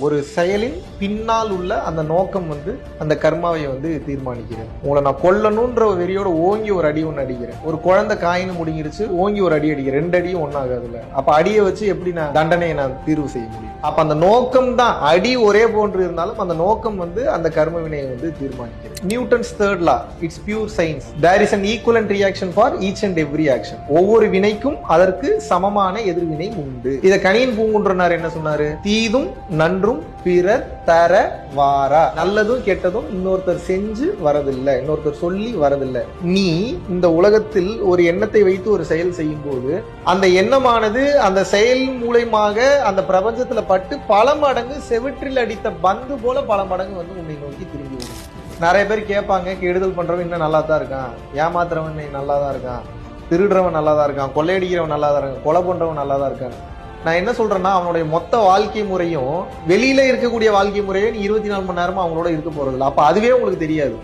ஒரு செயலின் பின்னால் உள்ள அந்த நோக்கம் வந்து அந்த கர்மாவை வந்து தீர்மானிக்கிறது. உங்களை நான் கொல்லணுன்ற வெறியோட ஓங்கி ஒரு அடி ஒன்று அடிக்கிறேன். ஒரு குழந்தை காயின்னு முடிங்கிருச்சு ஓங்கி ஒரு அடி அடிக்கிறேன். ரெண்டு அடியும் ஒன்றாகாதுல்ல அப்ப அடியை வச்சு எப்படி நான் தண்டனையை நான் தீர்வு செய்ய முடியும்? அப்ப அந்த நோக்கம் தான். அடி ஒரே போன்று இருந்தாலும் அந்த நோக்கம் வந்து அந்த கர்ம வினையை வந்து தீர்மானிக்கிறது. Newton's third law it's pure science there is an equivalent reaction for each and every action ஒவ்வொரு வினைக்கும் அதற்கு சமமான எதிர்வினை உண்டு. இதை கனியின் பூங்குன்றனார் என்ன சொன்னாரு? தீதும் நன்றும் பிறர் தர வாரா நல்லதும் கெட்டதும் இன்னொருத்தர் செஞ்சு வரதில்லை. இன்னொருத்தர் சொல்லி வரதில்லை. நீ இந்த உலகத்தில் ஒரு எண்ணத்தை வைத்து ஒரு செயல் செய்யும் போது அந்த எண்ணமானது அந்த செயல் மூலயமாக அந்த பிரபஞ்சத்துல பட்டு பல மடங்கு செவிற்றில் அடித்த பந்து போல பல மடங்கு வந்து உன்னை நோக்கி திரும்பி வரும். நிறைய பேர் கேட்பாங்க கெடுதல் பண்றவன் இன்னும் நல்லா தான் இருக்கான். ஏமாத்துறவன் நல்லா தான் இருக்கான். திருடுறவன் நல்லா தான் இருக்கான். கொள்ளையடிக்கிறவன் நல்லா தான் இருக்கான். கொலை பண்றவன் நல்லா தான் இருக்கான். நான் என்ன சொல்றேன்னா அவனுடைய மொத்த வாழ்க்கை முறையும் வெளியில இருக்கக்கூடிய வாழ்க்கை முறையும் நீ இருபத்தி நாலு மணி நேரமா அவங்களோட இருக்க போறது இல்லை அப்ப அதுவே உங்களுக்கு தெரியாது.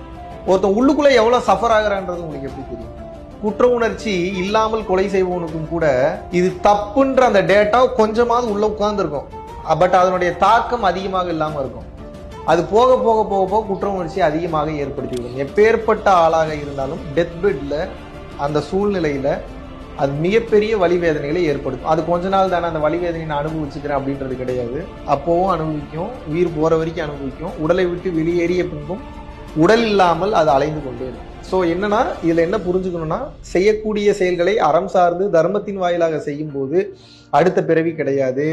ஒருத்தன் உள்ளுக்குள்ள எவ்வளவு சஃபர் ஆகுறான்றது உங்களுக்கு எப்படி தெரியும்? குற்ற உணர்ச்சி இல்லாமல் கொலை செய்பவனுக்கும் கூட இது தப்புன்ற அந்த டேட்டா கொஞ்சமாவது உள்ள உட்கார்ந்துருக்கும். பட் அதனுடைய தாக்கம் அதிகமாக இல்லாமல் இருக்கும். அது போக போக போக போக குற்ற உணர்ச்சி அதிகமாக ஏற்படுத்திவிடும் எப்பேற்பட்ட ஆளாக இருந்தாலும் டெத் பெட்ல அந்த சூழ்நிலையில அது மிகப்பெரிய வலிவேதனைகளை ஏற்படுத்தும். அது கொஞ்ச நாள் தானே அந்த வலிவேதனை நான் அனுபவிச்சுக்கிறேன் அப்படின்றது கிடையாது. அப்போவும் அனுபவிக்கும் உயிர் போகிற வரைக்கும் அனுபவிக்கும். உடலை விட்டு வெளியேறிய பின்பும் உடல் இல்லாமல் அது அலைந்து கொண்டே இருக்கும். ஸோ என்னன்னா இதில் என்ன புரிஞ்சுக்கணும்னா செய்யக்கூடிய செயல்களை அறம் சார்ந்து தர்மத்தின் வாயிலாக செய்யும் போது அடுத்த பிறவி கிடையாது.